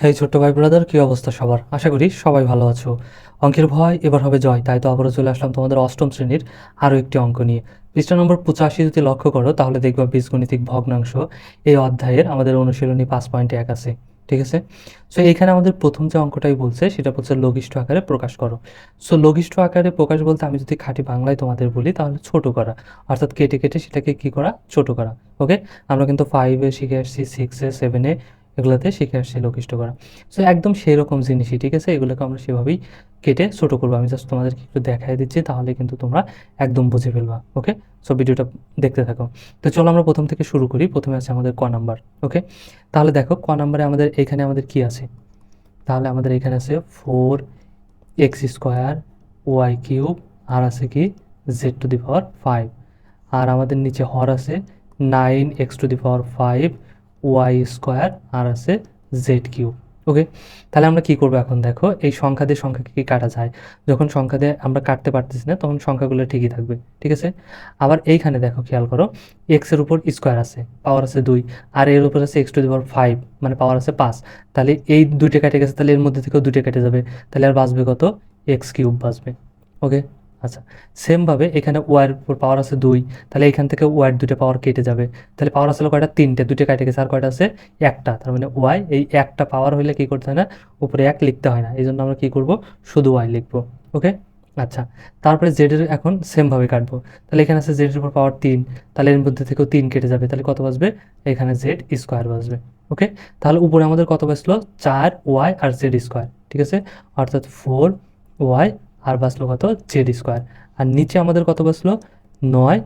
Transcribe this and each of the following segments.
হেই ছোট্ট ভাই ব্রাদার কী অবস্থা সবার? আশা করি সবাই ভালো আছো। অঙ্কের ভয়, এবার হবে জয়, তাই তো আবারও চলে আসলাম তোমাদের অষ্টম শ্রেণির আরও একটি অঙ্ক নিয়ে। পৃষ্ঠা নম্বর পঁচাশি যদি লক্ষ্য করো, তাহলে দেখবা বীজগণিতিক ভগ্নাংশ এই অধ্যায়ের আমাদের অনুশীলনী পাঁচ পয়েন্ট এক আছে, ঠিক আছে? সো এখানে আমাদের প্রথম যে অঙ্কটাই বলছে, সেটা বলছে লঘিষ্ঠ আকারে প্রকাশ করো। সো লঘিষ্ঠ আকারে প্রকাশ বলতে আমি যদি খাঁটি বাংলায় তোমাদের বলি, তাহলে ছোট করা, অর্থাৎ কেটে কেটে সেটাকে কি করা? ছোট করা ওকে আমরা কিন্তু ফাইভে শিখে আসছি সিক্সে সেভেনে এগুলোতে শিখে আসছি লঘিষ্ঠ করা। সো একদম সেই রকম জিনিসই, ঠিক আছে? এগুলোকে আমরা সেভাবেই কেটে ছোটো করব। আমি জাস্ট তোমাদেরকে একটু দেখাই দিচ্ছি, তাহলে কিন্তু তোমরা একদম বুঝে ফেলবা ওকে সো ভিডিওটা দেখতে থাকো। তো চলো আমরা প্রথম থেকে শুরু করি। প্রথমে আছে আমাদের ক নাম্বার ওকে তাহলে দেখো, ক নাম্বারে আমাদের এখানে আমাদের কি আছে? তাহলে আমাদের এখানে আছে four x square y cube, আর আছে কি z to the power five. আর আমাদের নিচে হর আছে nine x to the power five y square আর আছে জেড কিউব ওকে তাহলে আমরা কি করব এখন দেখো? এই সংখ্যা দিয়ে সংখ্যাকে কি কাটা যায়? যখন সংখ্যা দিয়ে আমরা কাটতে পারতেছি না, তখন সংখ্যাগুলো ঠিকই থাকবে, ঠিক আছে? আবার এইখানে দেখো, খেয়াল করো এক্সের উপর স্কোয়ার আছে পাওয়ার আছে দুই, আর এর উপর আছে x to the power five মানে পাওয়ার আছে পাঁচ। তাহলে এই দুইটা কেটে গেছে, তাহলে এর মধ্যে থেকেও দুইটা কেটে যাবে, তাহলে আর বাঁচবে কত? এক্স কিউব বাঁচবে ওকে আচ্ছা সেমভাবে এখানে ওয়ার পাওয়ার আছে দুই, তাহলে এখান থেকে ওয়ার দুটো পাওয়ার কেটে যাবে। তাহলে পাওয়ার আসলে কয়টা? তিনটে দুটো কেটে গেছে, আর কয়টা আছে? একটা, তার মানে ওয়াই এই একটা পাওয়ার হলে কি করতে হয় না? উপরে এক লিখতে হয় না এই জন্য আমরা কী করব? শুধু ওয়াই লিখব ওকে আচ্ছা তারপরে জেডের এখন সেমভাবে কাটবো। তাহলে এখানে আছে জেডের উপর পাওয়ার তিন, তাহলে এর মধ্যে থেকেও তিন কেটে যাবে, তাহলে কত বাজবে? এখানে জেড স্কোয়ার বাজবে ওকে তাহলে উপরে আমাদের কত বাজলো? চার ওয়াই আর জেড স্কোয়ার ঠিক আছে? অর্থাৎ ফোর ওয়াই আর বাঁচলো কত? জেড স্কোয়ার আর নিচে আমাদের কত বাঁচলো? নয়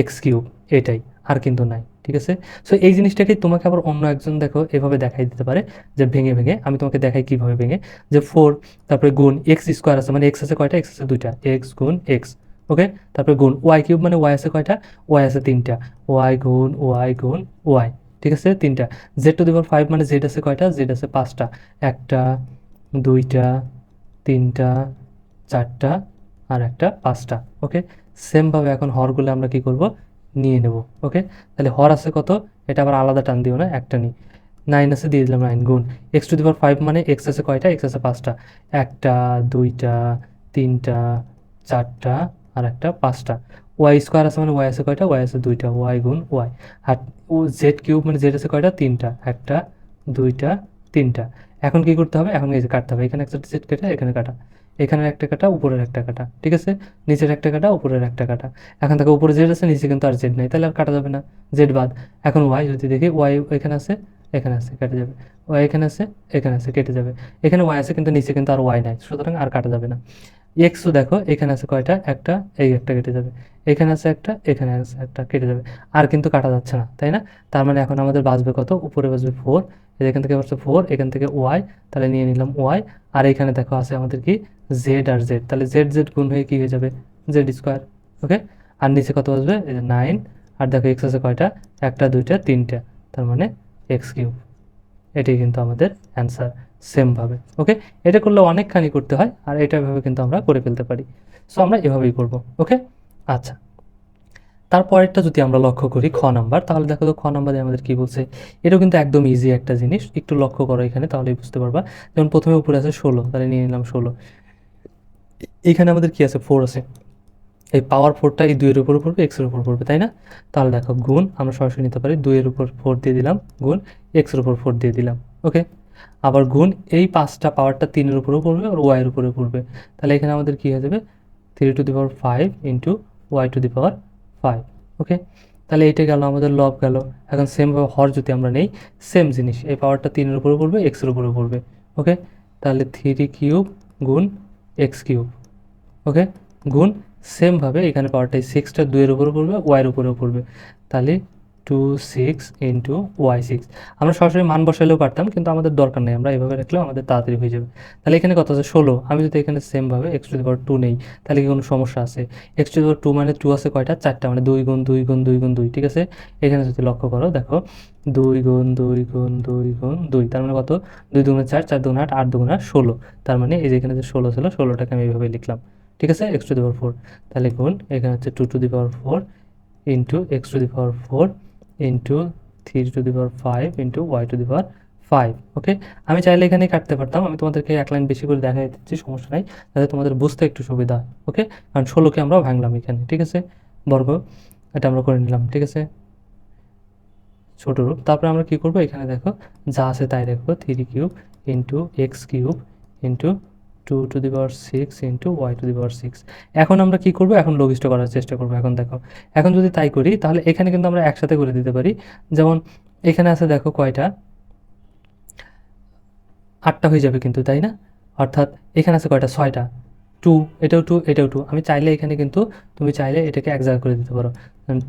এক্স কিউব এটাই, আর কিন্তু নাই, ঠিক আছে? সো এই জিনিসটাকে তোমাকে আবার অন্য একজন দেখো এভাবে দেখাই দিতে পারে যে ভেঙে ভেঙে। আমি তোমাকে দেখাই কীভাবে ভেঙে। যে ফোর তারপরে গুণ এক্স স্কোয়ার আছে মানে এক্স আছে কয়টা? এক্স আছে দুইটা। এক্স গুণ এক্স ওকে তারপরে গুণ ওয়াই কিউব মানে ওয়াই আছে কয়টা? ওয়াই আছে তিনটা। ওয়াই গুণ ওয়াই গুণ ওয়াই ঠিক আছে? তিনটা। Z to the power five মানে জেড আছে কয়টা? জেড আছে পাঁচটা। একটা, দুইটা, তিনটা চারটা আর একটা পাঁচটা ওকে সেমভাবে এখন হরগুলো আমরা কি করব? নিয়ে নেব ওকে তাহলে হর আছে কত? এটা আবার আলাদা টান দিও না, একটা নিই। নাইন আছে দিয়ে দিলাম নাইন গুণ। X to the power five মানে এক্স আছে কয়টা? এক্স আছে পাঁচটা। একটা, দুইটা, তিনটা, চারটা আর একটা পাঁচটা। ওয়াই স্কোয়ার আছে মানে ওয়াই আছে কয়টা? ওয়াই আছে দুইটা ওয়াই গুণ ওয়াই আর ও জেড কিউব মানে জেড আছে কয়টা? তিনটা। একটা, দুইটা, তিনটা। এখন কি করতে হবে? এখন কাটতে হবে। এখানে একটা জেড কেটে, এখানে কাটা। এখানের একটা কাটা, উপরের একটা কাটা, ঠিক আছে? নিচের একটা কাটা, উপরের একটা কাটা। এখন দেখো, উপরে জেড আছে, নিচে কিন্তু আর জেড নেই, তাহলে আর কাটা যাবে না জেড বাদ। এখন ওয়াই যদি দেখি ওয়াই এখানে আছে এখানে আছে, কেটে যাবে। ওয়াই এখানে আছে এখানে আছে, কেটে যাবে। এখানে ওয়াই আছে, কিন্তু নিচে কিন্তু আর ওয়াই নাই, সুতরাং আর কাটা যাবে না। এক্সও দেখো, এখানে আছে কয়টা? একটা, এই একটা কেটে যাবে। এখানে আছে একটা, এখানে আছে একটা, কেটে যাবে। আর কিন্তু কাটা যাচ্ছে না, তাই না? তার মানে এখন আমাদের বাঁচবে কত? উপরে বাঁচবে ফোর এখান থেকে বাঁচবে ফোর এখান থেকে ওয়াই তাহলে নিয়ে নিলাম ওয়াই আর এখানে দেখো, আছে আমাদের কি? জেড আর জেড তাহলে জেড জেড গুণ হয়ে কী হয়ে যাবে? জেড স্কোয়ার ওকে আর নিচে কত আসবে? নাইন আর দেখো এক্স আছে কয়টা? একটা, দুইটা, তিনটা, তার মানে এক্স কিউব এটাই কিন্তু আমাদের অ্যান্সার সেমভাবে ওকে এটা করলে অনেকখানি করতে হয়, আর এটা ভাবে কিন্তু আমরা করে ফেলতে পারি। সো আমরা এভাবেই করব ওকে আচ্ছা তারপরেরটা যদি আমরা লক্ষ্য করি খ নাম্বার তাহলে দেখো তো খ নাম্বারে আমাদের কি বলছে? এটাও কিন্তু একদম ইজি একটা জিনিস, একটু লক্ষ্য করো এখানে, তাহলেই বুঝতে পারবা। যেমন প্রথমে উপরে আছে ষোলো, তাহলে নিয়ে নিলাম ষোলো। এখানে আমাদের কি আছে? ফোর আছে। এই পাওয়ার ফোরটা এই দুইয়ের উপর পড়বে এক্সের উপর পড়বে, তাই না? তাহলে দেখো, গুণ আমরা সরাসরি নিতে পারি, দুইয়ের উপর ফোর দিয়ে দিলাম, গুণ এক্সের উপর ফোর দিয়ে দিলাম ওকে আবার গুণ এই পাঁচটা পাওয়ারটা তিনের উপরেও পড়বে আর ওয়াইয়ের উপরে পড়বে। তাহলে এখানে আমাদের কী হয়ে যাবে? Three to the power five into y to the power five okay তাহলে এইটা গেল, আমাদের লব গেল। এখন সেমভাবে হর যদি আমরা নেই সেম জিনিস, এই পাওয়ারটা তিনের উপরে পড়বে এক্সের উপরে পড়বে ওকে তাহলে থ্রি কিউব গুণ এক্স কিউব ওকে গুণ সেমভাবে এখানে পাওয়ারটাই সিক্সটা দুইয়ের উপরে পড়বে ওয়াইয়ের উপরেও পড়বে। তাহলে two six into y six আমরা সরাসরি মান বসাইলেও পারতাম, কিন্তু আমাদের দরকার নেই। আমরা এভাবে রাখলেও আমাদের তাড়াতাড়ি হয়ে যাবে। তাহলে এখানে কত আছে? ষোলো। আমি যদি এখানে সেমভাবে x to the power two নেই, তাহলে কি কোনো সমস্যা আছে? X to the power two মানে টু আছে কয়টা? চারটা মানে দুই গুণ দুই গুণ দুই গুণ দুই, ঠিক আছে? এখানে যদি লক্ষ্য করো, দেখো, দুই গুণ দুই গুণ দুই গুণ দুই, তার মানে কত? দুই দুগুণে চার চার দুগুণ আট আট দুগুণে ষোলো। তার মানে এই যে এখানে যে ষোলো ছিল, ষোলোটাকে আমি এইভাবে লিখলাম। ঠিক আছে? X to the power four তাহলে গুণ এখানে হচ্ছে two to the power four into x to the power four into three to the power five into y to the power five okay আমি চাইলে এখানে কাটতে পারতাম, আমি তোমাদেরকে এক লাইন বেশি করে দেখা দিচ্ছি, সমস্যা নাই, যাতে তোমাদের বুঝতে একটু সুবিধা হয় ওকে কারণ ষোলোকে আমরা ভাঙলাম এখানে, ঠিক আছে? বর্গ, এটা আমরা করে নিলাম, ঠিক আছে? ছোটো রূপ, তারপরে আমরা কি করব? এখানে দেখো, যা আছে তাই দেখো three cube into x cube into two to the power six into y to the power six এখন আমরা কি করব? এখন লঘিষ্ঠ করার চেষ্টা করব। এখন দেখো, এখন যদি তাই করি, তাহলে এখানে কিন্তু আমরা একসাথে করে দিতে পারি। যেমন এখানে আছে দেখো কয়টা? আটটা হয়ে যাবে কিন্তু, তাই না? অর্থাৎ এখানে আছে কয়টা? ছয়টা। টু এটাও টু এটাও টু আমি চাইলে এখানে কিন্তু, তুমি চাইলে এটাকে এক করে দিতে পারো।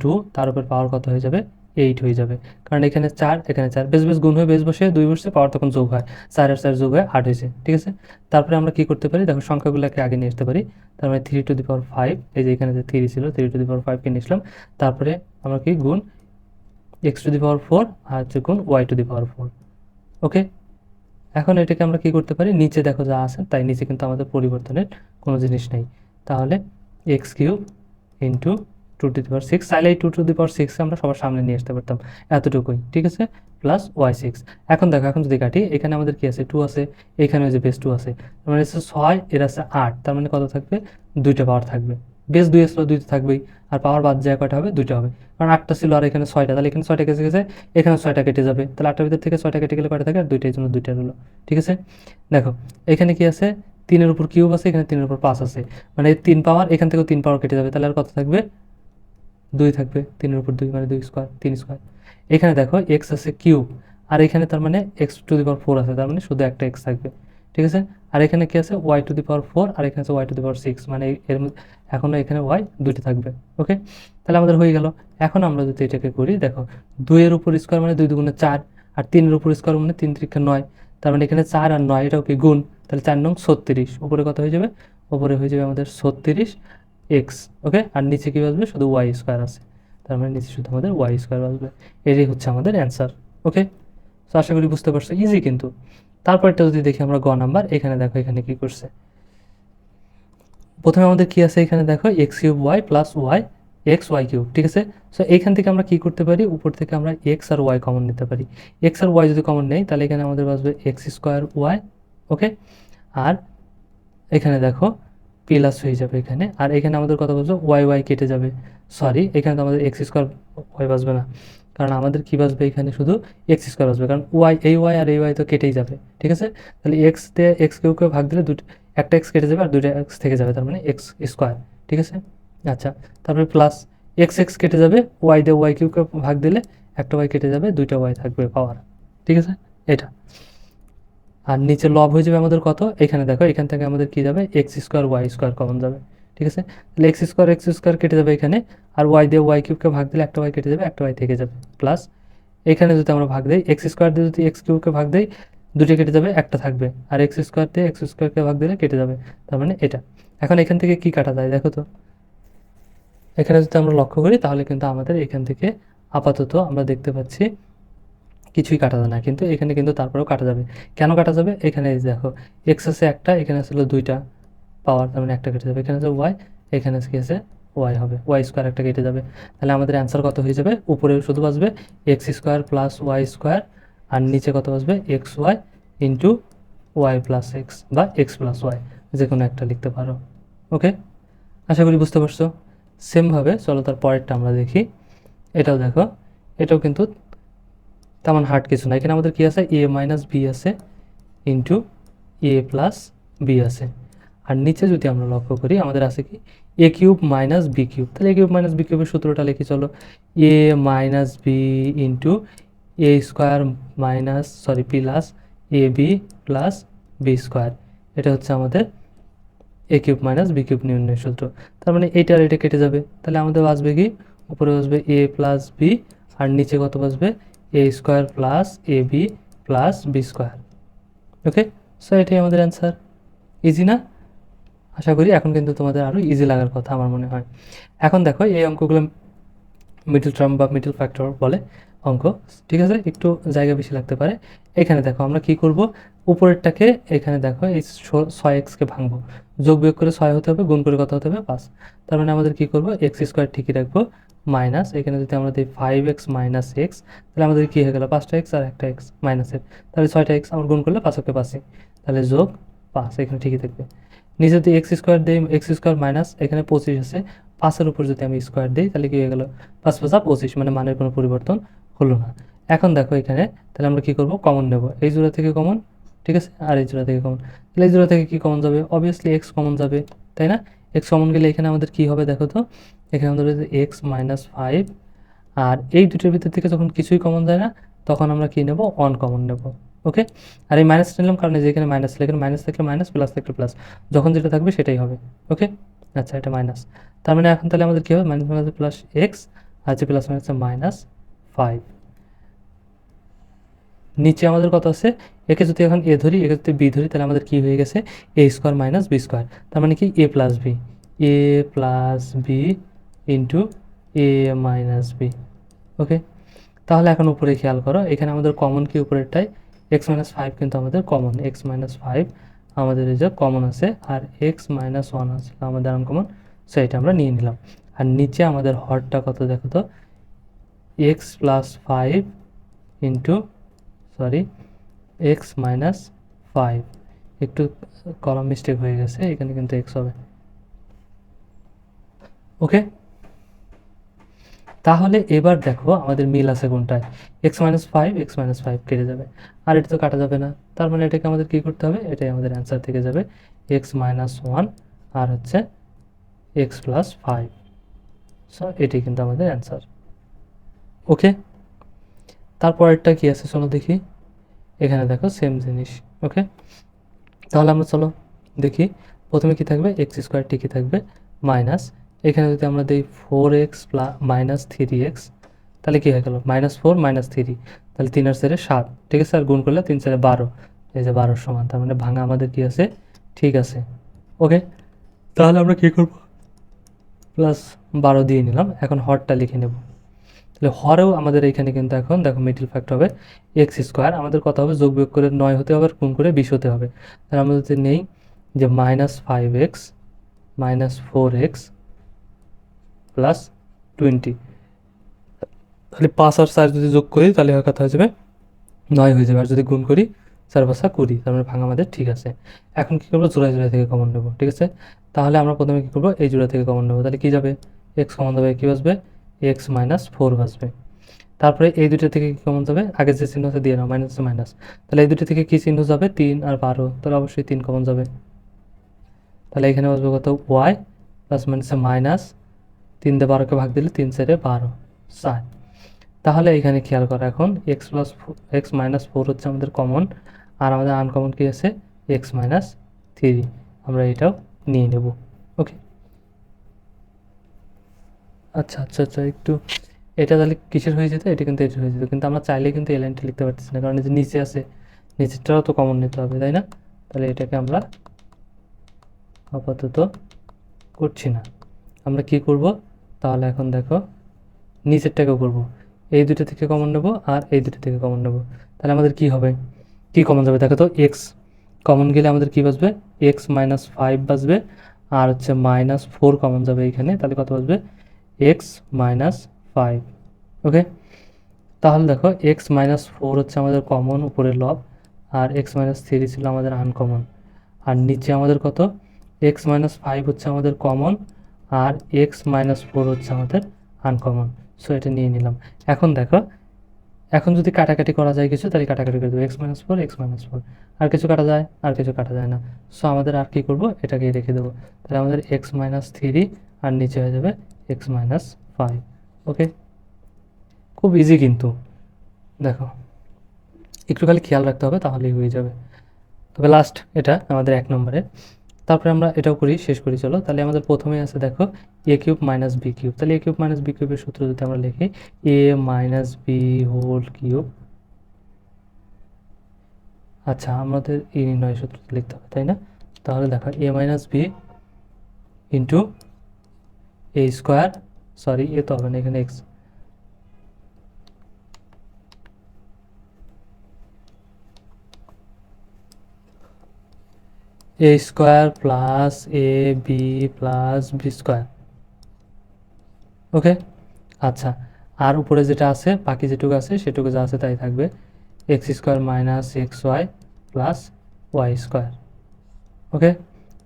টু তার উপর পাওয়ার কত হয়ে যাবে? এইট হয়ে যাবে। কারণ এখানে চার এখানে চার। বেশ বেশ গুণ হয়ে, বেশ বসে দুই বসে পাওয়ার তখন যোগ হয়। চার আর চার যোগ হয়ে আট হয়েছে, ঠিক আছে? তারপরে আমরা কি করতে পারি? দেখো, সংখ্যাগুলোকে আগে নিয়ে আসতে পারি। তার মানে three to the power five এই যে এখানে যে থ্রি ছিল থ্রি টু দি পাওয়ার ফাইভকে নিয়ে আসলাম তারপরে আমরা কি গুণ x to the power four আর হচ্ছে গুণ y to the power four okay এখন এটাকে আমরা কি করতে পারি? নিচে দেখো যা আছে, তাই নিচে কিন্তু আমাদের পরিবর্তনের কোনো জিনিস নেই। তাহলে x cube into two to the power six চাইলে এই two to the power six আমরা সবার সামনে নিয়ে আসতে পারতাম এতটুকুই, ঠিক আছে? প্লাস ওয়াই সিক্স এখন দেখো, এখন যদি কাটি, এখানে আমাদের কি আছে? টু আছে, এখানে যে বেস টু আছে। তার মানে হচ্ছে ছয়, এর আছে আট। তার মানে কত থাকবে? দুইটা পাওয়ার থাকবে। বেস দুই আসলে দুইটা থাকবেই। আর পাওয়ার বাদ যায় কয়টা হবে? দুইটা হবে। কারণ আটটা ছিল আর এখানে ছয়টা, তাহলে এখানে ছয়টা কেটে গেছে, এখানে ছয়টা কেটে যাবে। তাহলে আটটার ভিতর থেকে ছয়টা কেটে গেলে কয়টা থাকে? আর দুইটার জন্য দুইটা হলো ঠিক আছে? দেখো, এখানে কি আছে? তিনের উপর কিউব আছে, এখানে তিনের উপর পাঁচ আছে। মানে তিন পাওয়ার এখান থেকেও তিন পাওয়ার কেটে যাবে। তাহলে আর কত থাকবে? দুই থাকবে, তিনের উপর দুই মানে দুই স্কোয়ার তিন স্কোয়ার এখানে দেখো এক্স আছে কিউব আর এখানে তার মানে x to the power four আছে, তার মানে শুধু একটা এক্স থাকবে, ঠিক আছে? আর এখানে কি আছে? Y to the power four আর এখানে আছে y to the power six মানে এর মধ্যে এখনও এখানে ওয়াই দুইটি থাকবে ওকে তাহলে আমাদের হয়ে গেল। এখন আমরা যদি এটাকে করি, দেখো, দুইয়ের উপর স্কোয়ার মানে দুই দুগুণে চার, আর তিনের উপর স্কোয়ার মানে তিন তিরিক্ষা নয়, তার মানে এখানে চার আর নয়, এটাও কি গুণ? তাহলে চার নং ছত্রিশ, উপরে কত হয়ে যাবে? ওপরে হয়ে যাবে আমাদের ছত্রিশ এক্স ওকে আর নিচে কী বাসবে শুধু ওয়াই স্কোয়ার আছে। তার মানে নিচে শুধু আমাদের ওয়াই স্কোয়ার বাসবে এটাই হচ্ছে আমাদের অ্যান্সার ওকে তো আশা করি বুঝতে পারছ। ইজি কিন্তু। তারপরটা যদি দেখি আমরা গ নাম্বার এখানে দেখো এখানে কি করছে। প্রথমে আমাদের কি আছে? এখানে দেখো x cube y plus y x y cube ঠিক আছে? সো এইখান থেকে আমরা কি করতে পারি? উপর থেকে আমরা এক্স আর ওয়াই কমন নিতে পারি। এক্স আর ওয়াই যদি কমন নেই, তাহলে এখানে আমাদের বাসবে এক্স স্কোয়ার ওয়াই ওকে আর এখানে দেখো প্লাস হয়ে যাবে এখানে। আর এখানে আমাদের কথা বলছো ওয়াই ওয়াই কেটে যাবে। সরি এখানে তো আমাদের এক্স স্কোয়ার ওয়াই বাসবে না। কারণ আমাদের কী বাসবে এখানে? শুধু এক্স স্কোয়ার বাসবে কারণ ওয়াই এই ওয়াই আর এই ওয়াই তো কেটেই যাবে। ঠিক আছে? তাহলে এক্স দিয়ে এক্স কেউ কেউ ভাগ দিলে দুটো একটা এক্স কেটে যাবে আর দুটো এক্স থেকে যাবে, তার মানে এক্স স্কোয়ার ঠিক আছে? আচ্ছা তারপরে প্লাস এক্স এক্স কেটে যাবে ওয়াই দিয়ে ওয়াই কিউকে ভাগ দিলে একটা ওয়াই কেটে যাবে, দুইটা ওয়াই থাকবে পাওয়ার ঠিক আছে? এটা। আর নিচে লব হয়ে যাবে আমাদের কত? এখানে দেখো, এখান থেকে আমাদের কি যাবে? X square y square common যাবে, ঠিক আছে? তাহলে এক্স স্কোয়ার এক্স স্কোয়ার কেটে যাবে এখানে, আর ওয়াই দিয়ে ওয়াই কিউবকে ভাগ দিলে একটা ওয়াই কেটে যাবে, একটা ওয়াই থেকে যাবে প্লাস এখানে যদি আমরা ভাগ দিই এক্স স্কোয়ার দিয়ে যদি এক্স কিউবকে ভাগ দিই, দুটি কেটে যাবে, একটা থাকবে, আর এক্স স্কোয়ার দিয়ে এক্স স্কোয়ারকে ভাগ দিলে কেটে যাবে, তার মানে এটা। এখন এখান থেকে কি কাটা যায়, দেখো তো। এখানে যদি আমরা লক্ষ্য করি, তাহলে কিন্তু আমাদের এখান থেকে আপাতত আমরা দেখতে পাচ্ছি কিছুই কাটা যায় না। কিন্তু এখানে কিন্তু তারপরেও কাটা যাবে। কেন কাটা যাবে? এখানে দেখো এক্স আছে একটা, এখানে ছিল দুইটা পাওয়ার তার মানে একটা কেটে যাবে। এখানে আছে ওয়াই এখানে কি আছে? ওয়াই হবে। ওয়াই স্কোয়ার একটা কেটে যাবে। তাহলে আমাদের অ্যান্সার কত হয়ে যাবে? উপরে শুধু বাসবে x square plus y square আর নিচে কত বাসবে x y into y plus x বা এক্স প্লাস ওয়াই যে কোনো একটা লিখতে পারো। ওকে আশা করি বুঝতে পারছ। সেমভাবে চলো তার পরেরটা আমরা দেখি। এটাও দেখো। এটাও কিন্তু তেমন হার্ড কিছু না। এখানে আমাদের কি আছে? এ মাইনাস বি আছে ইন্টু এ প্লাস বি আছে। আর নিচে যদি আমরা লক্ষ্য করি, আমাদের আছে কি? A cube minus b cube তাহলে এ কিউব মাইনাস বি কিউবের সূত্রটা লিখি, চলো। A minus b into a square minus sorry plus a b plus b square এটা হচ্ছে আমাদের a cube minus b cube নির্ণয় সূত্র। তার মানে এইটা আর এটা কেটে যাবে। তাহলে আমাদের বাসবে কি? উপরে বাসবে এ প্লাস বি আর নিচে কত বাসবে? A square plus a b plus b square okay so এটাই আমাদের অ্যান্সার ইজি না? আশা করি এখন কিন্তু তোমাদের আরও ইজি লাগার কথা আমার মনে হয়। এখন দেখো, এই অঙ্কগুলো মিডল টার্ম বা মিডল ফ্যাক্টর বলে অঙ্ক। ঠিক আছে? একটু জায়গা বেশি লাগতে পারে। এখানে দেখো, আমরা কি করব? উপরেরটাকে এখানে দেখো, এই ছয় এক্সকে ভাঙবো। যোগ বিয়োগ করে ছয় হতে হবে, গুণ করে কত হতে হবে? পাঁচ। তার মানে আমাদের কি করব? এক্স স্কোয়ার ঠিকই রাখব। মাইনাস এখানে যদি আমরা দিই ফাইভ এক্স মাইনাস এক্স তাহলে আমাদের কী হয়ে গেল? পাঁচটা এক্স আর একটা এক্স মাইনাসের তাহলে ছয়টা এক্স আমরা গুণ করলে পাঁচকে পাঁচই। তাহলে যোগ পাঁচ, এখানে ঠিকই থাকবে। নিচে যদি এক্স স্কোয়ার দিই এক্স স্কোয়ার মাইনাস এখানে পঁচিশ আছে। পাঁচের উপর যদি আমি স্কোয়ার দিই, তাহলে কী হয়ে গেল? পাঁচ পাঁচা পঁচিশ মানে মানের কোনো পরিবর্তন হলো না। এখন দেখো এখানে, তাহলে আমরা কী করব? কমন নেব। এই জোড়া থেকে কমন ঠিক আছে? আর এই জোড়া থেকে কমন তাহলে এই জোড়া থেকে কী কমন যাবে? অবভিয়াসলি এক্স কমন যাবে, তাই না? এক্স কমন গেলে এখানে আমাদের কী হবে দেখো তো? এখানে আমাদের রয়েছে এক্স মাইনাস ফাইভ আর এই দুটোর ভিতর থেকে যখন কিছুই কমন যায় না, তখন আমরা কী নেব? অন কমন নেব। ওকে আর এই মাইনাস নিলাম কারণ যে এখানে মাইনাস এখানে মাইনাস থাকলে মাইনাস প্লাস থাকলে প্লাস যখন যেটা থাকবে সেটাই হবে। ওকে আচ্ছা এটা মাইনাস তার মানে এখন তাহলে আমাদের কী হবে? মাইনাস মাইনাস প্লাস এক্স আর যে প্লাস মাইনাস মাইনাস ফাইভ নিচে আমাদের কত আছে? একে যদি এখন এ ধরি, একে যদি বি ধরি, তাহলে আমাদের কী হয়ে গেছে? A square minus b square তার মানে কি? A plus b a plus b into a minus b okay তাহলে এখন উপরে খেয়াল করো, এখানে আমাদের কমন কি উপরেরটাই এক্স মাইনাস ফাইভ কিন্তু আমাদের কমন এক্স মাইনাস ফাইভ আমাদের এই যে কমন আছে, আর এক্স মাইনাস ওয়ান আছে আমাদের আনকমন সেইটা আমরা নিয়ে নিলাম। আর নিচে আমাদের হরটা কত দেখো তো? X plus five into sorry x minus five একটু কলম মিস্টেক হয়ে গেছে, এখানে কিন্তু এক্স হবে। ওকে তাহলে এবার দেখো আমাদের মিল আছে কোনটায়। X minus five x minus five কেটে যাবে। আর এটা তো কাটা যাবে না। তার মানে এটাকে আমাদের কী করতে হবে? এটাই আমাদের অ্যান্সার থেকে যাবে। এক্স মাইনাস ওয়ান আর হচ্ছে এক্স প্লাস ফাইভ সো এটি কিন্তু আমাদের অ্যান্সার ওকে তারপরেরটা কি আছে? চলো দেখি। এখানে দেখো সেম জিনিস ওকে তাহলে আমরা চলো দেখি। প্রথমে কি থাকবে? এক্স স্কোয়ার ঠিকই থাকবে? মাইনাস এখানে যদি আমরা দিই four x plus minus three x তাহলে কী হয়ে গেল? মাইনাস ফোর মাইনাস থ্রি তাহলে তিন আর সেরে সাত, ঠিক আছে? আর গুণ করলে তিন সেরে বারো। এই যে বারোর সমান, তার মানে ভাঙা আমাদের কি আছে? ঠিক আছে ওকে তাহলে আমরা কী করব? প্লাস বারো দিয়ে নিলাম। এখন হরটা লিখে নেব। তাহলে হরেও আমাদের এইখানে কিন্তু এখন দেখো মিডিল ফ্যাক্ট হবে এক্স স্কোয়ার আমাদের কথা হবে? যোগ বিয়োগ করে নয় হতে হবে আর গুণ করে বিশ হতে হবে। তাহলে আমাদের যদি নেই যে minus five x minus four x plus twenty তাহলে পাঁচ আর চার যদি যোগ করি তাহলে কথা হয়ে যাবে? নয় হয়ে যাবে। আর যদি গুণ করি চার পাঁচা কুড়ি, তার মানে ভাঙা আমাদের ঠিক আছে। এখন কী করব? জোড়া জোড়া থেকে কমন নেব, ঠিক আছে? তাহলে আমরা প্রথমে কী করব? এই জোড়া থেকে কমন নেব। তাহলে কী যাবে? এক্স কমন যাবে কী বাসবে এক্স মাইনাস ফোর বাসবে তারপরে এই দুটো থেকে কমন যাবে? আগে যে চিহ্ন আছে দিয়ে নাও মাইনাস মাইনাস তাহলে এই দুটো থেকে কী চিহ্ন যাবে? তিন আর বারো। তাহলে অবশ্যই তিন কমন যাবে? তাহলে এখানে বসবে কত? ওয়াই প্লাস মাইনাসে মাইনাস তিন দিয়ে বারোকে ভাগ দিলে তিন চারে বারো। ষাট তাহলে এখানে খেয়াল করা এখন x plus x minus four হচ্ছে আমাদের কমন আর আমাদের আনকমন কী আছে? এক্স মাইনাস থ্রি আমরা এটাও নিয়ে নেব ওকে আচ্ছা আচ্ছা আচ্ছা একটু এটা তাহলে কিসের হয়ে যেত? এটা কিন্তু এটা হয়ে যেত। কিন্তু আমরা চাইলে কিন্তু এই লাইনটা লিখতে পারতেছি না, কারণ যে নিচে আছে, নিচেরটাও তো কমন নিতে হবে, তাই না? তাহলে এটাকে আমরা আপাতত করছি না। আমরা কি করব? তাহলে এখন দেখো, নিচেরটাকেও করব। এই দুটো থেকে কমন নেব আর এই দুটো থেকে কমন নেব। তাহলে আমাদের কি হবে? কি কমন যাবে? দেখো তো এক্স কমন গেলে আমাদের কি বাসবে এক্স মাইনাস ফাইভ বাসবে আর হচ্ছে মাইনাস ফোর কমন যাবে এইখানে তাহলে কত বাসবে এক্স মাইনাস ফাইভ ওকে তাহলে দেখো এক্স মাইনাস ফোর হচ্ছে আমাদের কমন উপরের লব আর এক্স মাইনাস থ্রি ছিল আমাদের আনকমন আর নিচে আমাদের কত? এক্স মাইনাস ফাইভ হচ্ছে আমাদের কমন আর এক্স মাইনাস ফোর হচ্ছে আমাদের আনকমন সো এটা নিয়ে নিলাম। এখন দেখো, এখন যদি কাটাকাটি করা যায় কিছু, তাহলে কাটাকাটি করে দেবো। X minus four x minus four আর কিছু কাটা যায়, আর কিছু কাটা যায় না। সো আমাদের আর কী করব? এটাকে রেখে দেবো। তাহলে আমাদের এক্স মাইনাস থ্রি আর নিচে হয়ে যাবে এক্স মাইনাস ফাইভ ওকে খুব ইজি কিন্তু। দেখো, একটু খালি খেয়াল রাখতে হবে, তাহলেই হয়ে যাবে। তবে লাস্ট এটা আমাদের এক নম্বরে তারপরে আমরা এটাও করি, শেষ করি, চলো। তাহলে আমাদের প্রথমে আছে, দেখো a cube minus b cube তাহলে এ কিউব মাইনাস বি কিউবের সূত্র যদি আমরা লিখি a minus b whole cube আচ্ছা আমাদের এই নির্ণয় সূত্র লিখতে হবে, তাই না? তাহলে দেখো a minus b into a square sorry a তো হবে না এখানে x a square plus a b plus b square okay আচ্ছা আর উপরে যেটা আছে, বাকি যেটুকু আছে, সেটুকু যা আছে তাই থাকবে। X square minus x y plus y square okay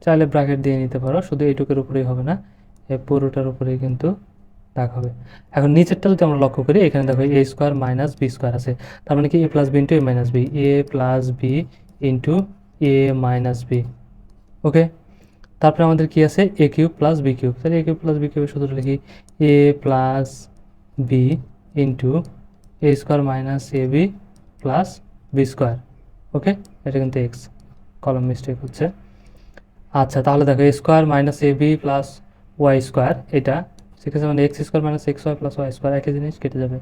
চাইলে ব্র্যাকেট দিয়ে নিতে পারো, শুধু এইটুকুর উপরেই হবে না। এই পুরোটার উপরেই কিন্তু দাগ হবে। এখন নিচেরটা যদি আমরা লক্ষ্য করি, এখানে দেখো a square minus b square আছে। তার মানে কি? A plus b into a minus b a plus b into a minus b okay তারপরে আমাদের কি আছে? A cube plus b cube তাহলে এ কিউব প্লাস বি কিউবের সূত্র লিখি a plus b into a square minus a b plus b square okay এটা কিন্তু এক্স কলম মিস্টেক হচ্ছে। আচ্ছা তাহলে দেখো a square minus a b plus y square এটা আছে মানে x square minus x y plus y square একই জিনিস কেটে যাবে।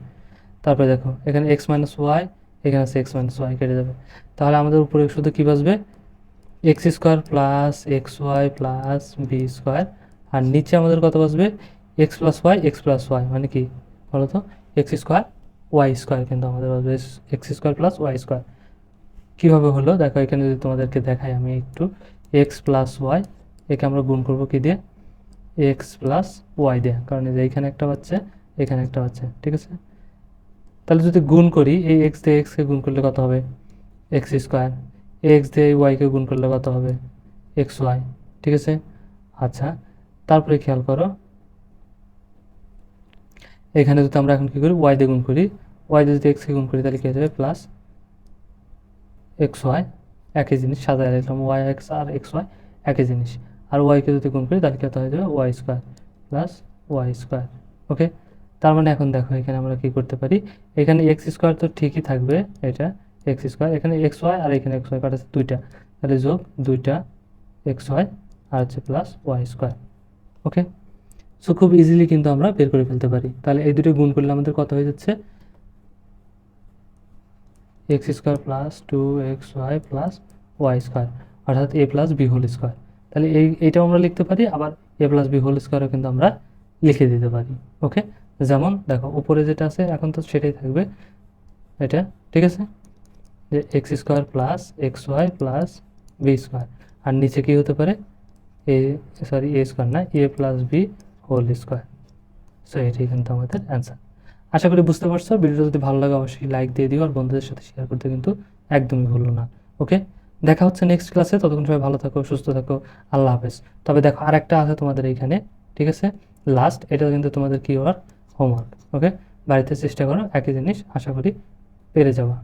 তারপরে দেখো, এখানে এক্স মাইনাস ওয়াই এখানে আছে এক্স মাইনাস ওয়াই কেটে যাবে। তাহলে আমাদের উপরে শুধু কী বাসবে? X square plus x y plus b square আর নিচে আমাদের কত বসবে? X plus y x plus y মানে কি? বলো তো এক্স স্কোয়ার ওয়াই স্কোয়ার কিন্তু আমাদের বসবে। X square plus y square কীভাবে হলো? দেখো, এখানে যদি তোমাদেরকে দেখাই আমি একটু এক্স প্লাস ওয়াই একে আমরা গুণ করব কী দিয়ে? এক্স প্লাস ওয়াই দিয়ে, কারণ এই যে এইখানে একটা পাচ্ছে এখানে একটা পাচ্ছে ঠিক আছে? তাহলে যদি গুণ করি, এই এক্স দিয়ে এক্সকে গুণ করলে কত হবে? এক্স স্কোয়ার এক্স দিয়ে এই ওয়াইকে গুণ করলে কত হবে? এক্স ওয়াই ঠিক আছে? আচ্ছা তারপরে খেয়াল করো। এখানে যদি আমরা এখন কী করি ওয়াই দিয়ে গুণ করি ওয়াই দিয়ে যদি এক্সকে গুণ করি, তাহলে কী হয়ে প্লাস এক্স ওয়াই একই জিনিস, সাজায় রাখলাম ওয়াই এক্স আর এক্স ওয়াই একই জিনিস। আর ওয়াইকে যদি গুণ করি, তাহলে কত হয়ে? যাবে y square plus y square okay তার মানে এখন দেখো, এখানে আমরা কি করতে পারি? এখানে এক্স স্কোয়ার তো ঠিকই থাকবে, এটা এক্স স্কোয়ার এখানে এক্স ওয়াই আর এখানে এক্স ওয়াই কাটাচ্ছে দুইটা। তাহলে যোগ দুইটা এক্স ওয়াই আর হচ্ছে plus y square okay so খুব ইজিলি কিন্তু আমরা বের করে ফেলতে পারি। তাহলে এই দুটো গুণ করলে আমাদের কত হয়ে যাচ্ছে? X square plus two x y plus y square অর্থাৎ a plus b whole square তাহলে এই, এইটাও আমরা লিখতে পারি, আবার এ প্লাস বি হোল স্কোয়ারও কিন্তু আমরা লিখে দিতে পারি ওকে যেমন দেখো, উপরে যেটা আছে, এখন তো সেটাই থাকবে, এটা, ঠিক আছে? যে x square plus x y plus b square আর নিচে কি হতে পারে? এ সরি এ স্কোয়ার না a plus b whole square so এটাই কিন্তু আমাদের অ্যান্সার আশা করি বুঝতে পারছ, ভিডিওটা যদি ভালো লাগে, অবশ্যই লাইক দিয়ে দিও, আর বন্ধুদের সাথে শেয়ার করতে কিন্তু একদমই ভুলো না ওকে দেখা হচ্ছে নেক্সট ক্লাসে ততক্ষণ সবাই ভালো থাকো, সুস্থ থাকো, আল্লাহ হাফেজ। তবে দেখো আর একটা আছে তোমাদের এইখানে, ঠিক আছে? লাস্ট এটা কিন্তু তোমাদের কি হওয়ার হোমওয়ার্ক ওকে বাড়িতে চেষ্টা করো, একই জিনিস আশা করি পেরে যাওয়া